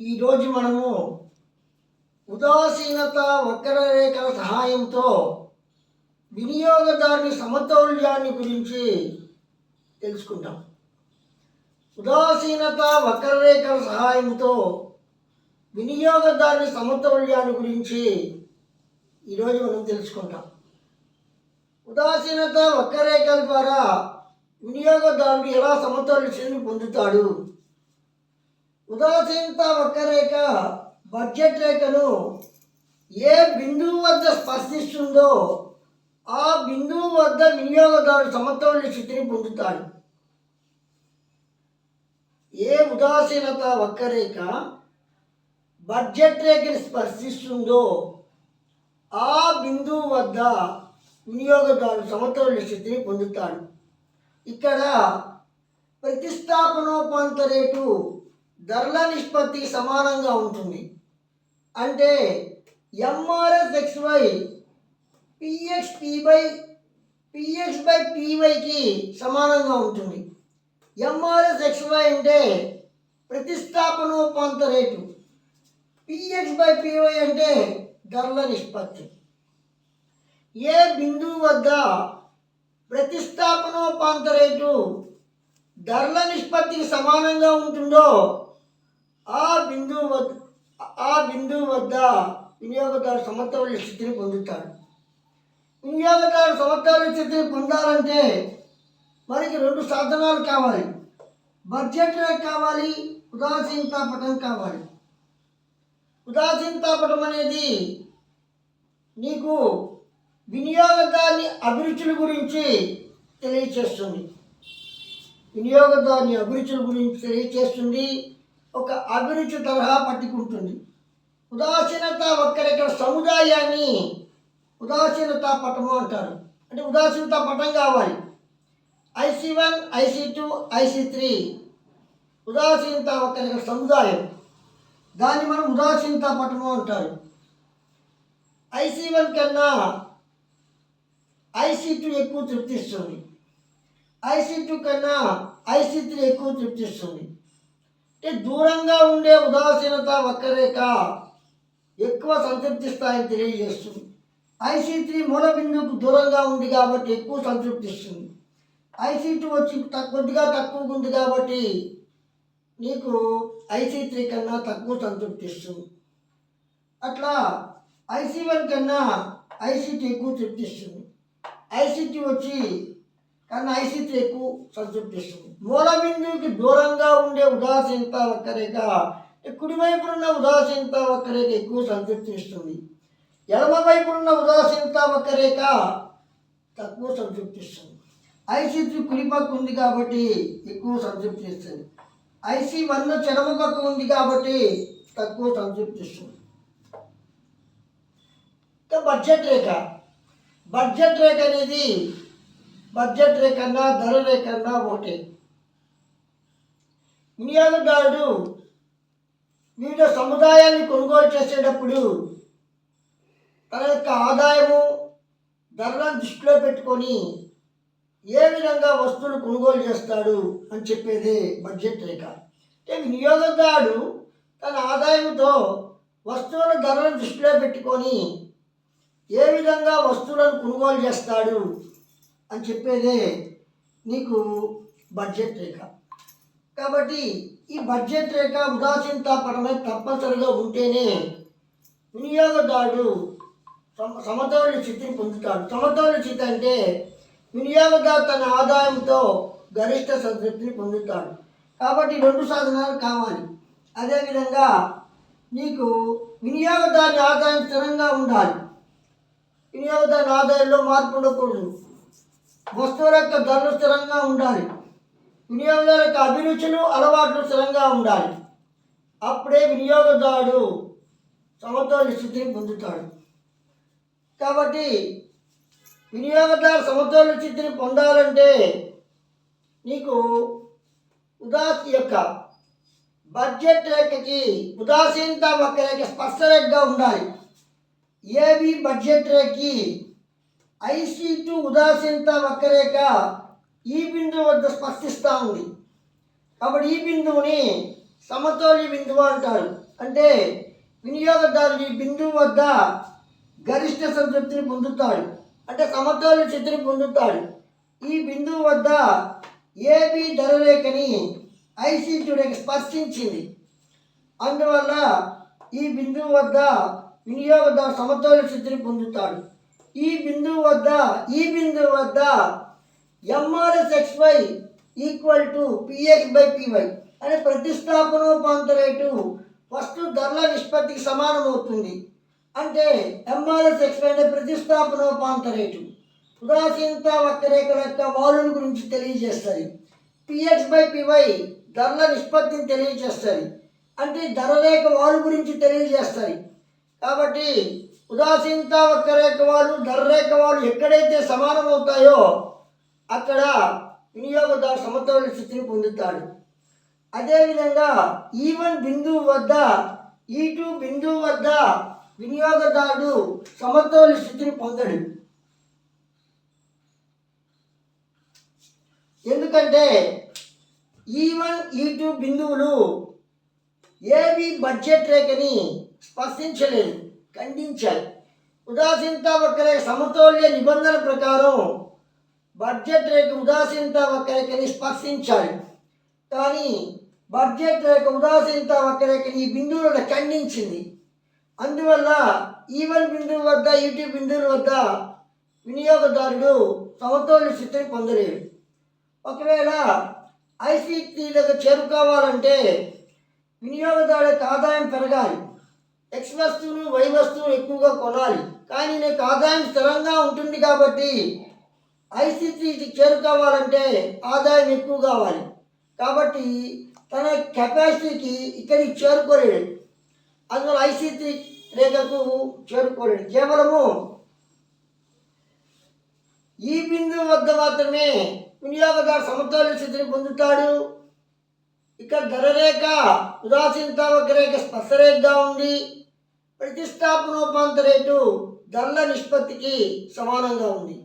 ఈరోజు మనము ఉదాసీనత వక్రరేఖల సహాయంతో వినియోగదారుని సమతౌల్యాన్ని గురించి తెలుసుకుంటాం. ఉదాసీనత వక్రరేఖల సహాయంతో వినియోగదారుని సమతౌల్యాన్ని గురించి ఈరోజు మనం తెలుసుకుంటాం. ఉదాసీనత వక్రరేఖల ద్వారా వినియోగదారుడు ఎలా సమతౌల్యాన్ని పొందుతాడు? ఉదాసీనత వక్రరేఖ బడ్జెట్ రేఖను ఏ బిందువు వద్ద స్పర్శిస్తుందో ఆ బిందువు వద్ద వినియోగదారు సమతౌల్య స్థితిని పొందుతాడు. ఏ ఉదాసీనత వక్రరేఖ బడ్జెట్ రేఖని స్పర్శిస్తుందో ఆ బిందువు వద్ద వినియోగదారు సమతౌల్య స్థితిని పొందుతాడు. ఇక్కడ ప్రతిష్టాపనోపాంత రేటు ధరల నిష్పత్తి సమానంగా ఉంటుంది. అంటే MRS XY PX P PX by పీవైకి సమానంగా ఉంటుంది. ఎంఆర్ఎస్ ఎక్స్వై అంటే ప్రతిష్టాపనోపాంత రేటు. పిఎక్స్ బై పీవై అంటే ధరల నిష్పత్తి. ఏ బిందువు వద్ద ప్రతిష్టాపనోపాంత రేటు ధరల నిష్పత్తికి సమానంగా ఉంటుందో ఆ బిందువు వద్ద ఆ బిందువు వద్ద వినియోగదారు సమతౌల్య స్థితిని పొందుతాడు వినియోగదారు సమతౌల్య స్థితిని పొందాలంటే మనకి రెండు సాధనాలు కావాలి. బడ్జెట్ కావాలి ఉదాసీనతా పటం కావాలి. ఉదాసీనతా పటం అనేది నీకు వినియోగదారుని అభిరుచుల గురించి తెలియచేస్తుంది. వినియోగదారుని అభిరుచుల గురించి తెలియచేస్తుంది. ఒక అభిరుచి తరహా పట్టుకుంటుంది ఉదాసీనత ఒక్కరిక్కడ సముదాయాన్ని ఉదాసీనత పటము అంటారు. అంటే ఉదాసీనత పటం కావాలి. IC one IC two IC three. ఉదాసీనత ఒక్కరిక్కడ సముదాయం. దాన్ని మనం ఉదాసీనత పటము అంటారు. ఐసీ వన్ కన్నా ఐసీ టూ ఎక్కువ తృప్తిస్తుంది. ఐసీ టూ కన్నా ఐసీ త్రీ ఎక్కువ తృప్తిస్తుంది. అంటే దూరంగా ఉండే ఉదాసీనత వక్రరేఖ ఎక్కువ సంతృప్తి స్థాయిని తెలియజేస్తుంది. ఐసీ త్రీ మూల బిందువుకు దూరంగా ఉంది కాబట్టి ఎక్కువ సంతృప్తిస్తుంది. ఐసీ టూ వచ్చి కొద్దిగా తక్కువగా ఉంది కాబట్టి నీకు ఐసీ త్రీ కన్నా తక్కువ సంతృప్తిస్తుంది. అట్లా ఐసీ వన్ కన్నా ఐసీటీ ఎక్కువ తృప్తిస్తుంది. ఐసీటీ వచ్చి కన్నా ఐసీటీ ఎక్కువ సంతృప్తిస్తుంది. మూల బిందువుకి దూరంగా ఉండే ఉదాసీనత వక్రరేఖ కుడివైపు ఉన్న ఉదాసీనత వక్రరేఖ ఎక్కువ సంతృప్తిస్తుంది ఎడమవైపు ఉన్న ఉదాసీనత వక్రరేఖ తక్కువ సంతృప్తిస్తుంది ఐసీ త్రీ కుడి పక్క ఉంది కాబట్టి ఎక్కువ సంతృప్తిస్తుంది ఐసీ వన్ చెడమ పక్క ఉంది కాబట్టి తక్కువ సంతృప్తిస్తుంది ఇంకా బడ్జెట్ రేఖ. బడ్జెట్ రేఖ అనేది బడ్జెట్ రేఖ అన్నా ధర రేఖ అన్నా ఒకటే. వినియోగదారుడు వివిధ సముదాయాన్ని కొనుగోలు చేసేటప్పుడు తన యొక్క ఆదాయము ధరలను దృష్టిలో పెట్టుకొని ఏ విధంగా వస్తువులు కొనుగోలు చేస్తాడు అని చెప్పేది బడ్జెట్ రేఖ. అంటే వినియోగదారుడు తన ఆదాయంతో వస్తువుల ధరలను దృష్టిలో పెట్టుకొని ఏ విధంగా వస్తువులను కొనుగోలు చేస్తాడు అని చెప్పేదే నీకు బడ్జెట్ రేఖ. కాబట్టి ఈ బడ్జెట్ రేఖ ఉదాసీనత పరమే తప్పనిసరిగా ఉంటేనే వినియోగదారుడు సమ సమతౌల్య స్థితిని పొందుతాడు. సమతౌల్య స్థితి అంటే వినియోగదారు తన ఆదాయంతో గరిష్ట సంతృప్తిని పొందుతాడు. కాబట్టి రెండు సాధనాలు కావాలి. అదేవిధంగా నీకు వినియోగదారుని ఆదాయం స్థిరంగా ఉండాలి. వినియోగదారుని ఆదాయంలో మార్పు ఉండకూడదు. వస్తువుల యొక్క ధరలు స్థిరంగా ఉండాలి. వినియోగదారు యొక్క అభిరుచులు అలవాట్లు స్థిరంగా ఉండాలి. అప్పుడే వినియోగదారుడు సమతౌల్య స్థితిని పొందుతాడు. కాబట్టి వినియోగదారు సమతౌల్య స్థితిని పొందాలంటే నీకు ఉదాసి యొక్క బడ్జెట్ రేఖకి ఉదాసీనత ఒక రేఖ స్పష్టరేఖగా ఉండాలి. ఏబి బడ్జెట్ రేఖకి ఐసీ టు ఉదాసీనత వక్రరేఖ ఈ బిందువు వద్ద స్పర్శిస్తూ ఉంది. కాబట్టి ఈ బిందువుని సమతౌల్య బిందువు అంటారు. అంటే వినియోగదారుడు ఈ బిందువు వద్ద గరిష్ట సంతృప్తిని పొందుతాడు. అంటే సమతౌల్య స్థితిని పొందుతాడు. ఈ బిందువు వద్ద ఏబి ధరరేఖని ఐసీటీ స్పర్శించింది. అందువల్ల ఈ బిందువు వద్ద వినియోగదారు సమతౌల్య స్థితిని పొందుతాడు. ఈ బిందువు వద్ద ఈ బిందువు వద్ద MRS XY equal to PX by PY అనే ప్రతిష్టాపనోపాంత రేటు ఫస్ట్ ధరల నిష్పత్తికి సమానం అవుతుంది. అంటే ఎంఆర్ఎస్ ఎక్స్ వై అంటే ప్రతిష్టాపనోపాంత రేటు. ఉదాసీనత వక్రరేఖల యొక్క వాలుని గురించి తెలియజేస్తుంది. పిఎక్స్ బై పివై ధరల నిష్పత్తిని తెలియజేస్తుంది. అంటే ధర రేఖ వాలు గురించి తెలియజేస్తుంది. కాబట్టి ఉదాసీనత వక్రరేఖ వాళ్ళు ధర రేఖ వాళ్ళు ఎక్కడైతే సమానం అవుతాయో అక్కడ వినియోగదారు సమతౌల్య స్థితిని పొందుతాడు. అదేవిధంగా e ఈ వన్ బిందువు వద్ద e ఈ టూ బిందువు వద్ద వినియోగదారుడు సమతౌల్య స్థితిని పొందడు. ఎందుకంటే ఈ వన్ ఈ టూ బిందువులు ఏవి బడ్జెట్ రేఖని స్పర్శించలేదు ఖండించాయి. ఉదాసీనత ఒకరే సమతౌల్య నిబంధన ప్రకారం బడ్జెట్ రేఖ ఉదాసీనత వక్రరేఖని స్పర్శించాలి. కానీ బడ్జెట్ రేఖ ఉదాసీనత వక్రరేఖని ఈ బిందువులను ఖండించింది. అందువల్ల ఈవెన్ బిందువు వద్ద ఈటీ బిందువుల వద్ద వినియోగదారుడు సమతౌల్య స్థితిని పొందలేరు ఒకవేళ ఐసీటీ చేరుకోవాలంటే వినియోగదారు యొక్క ఆదాయం పెరగాలి. ఎక్స్ వస్తువును వై వస్తువులు ఎక్కువగా కొనాలి. కానీ నీకు ఆదాయం స్థిరంగా ఉంటుంది కాబట్టి ఐసీసీకి చేరుకోవాలంటే ఆదాయం ఎక్కువ కావాలి. కాబట్టి తన కెపాసిటీకి ఇక్కడికి చేరుకోలేడు అందువల్ల ఐసీసీ రేఖకు చేరుకోలేడు కేవలము ఈ బిందువు వద్ద మాత్రమే వినియోగదారు సమతౌల్య స్థితిని పొందుతాడు. ఇక్కడ ధరరేఖ ఉదాసీనత రేఖ స్పర్శరేఖగా ఉంది. ప్రతిష్టాపనోపాంత రేటు ధరల నిష్పత్తికి సమానంగా ఉంది.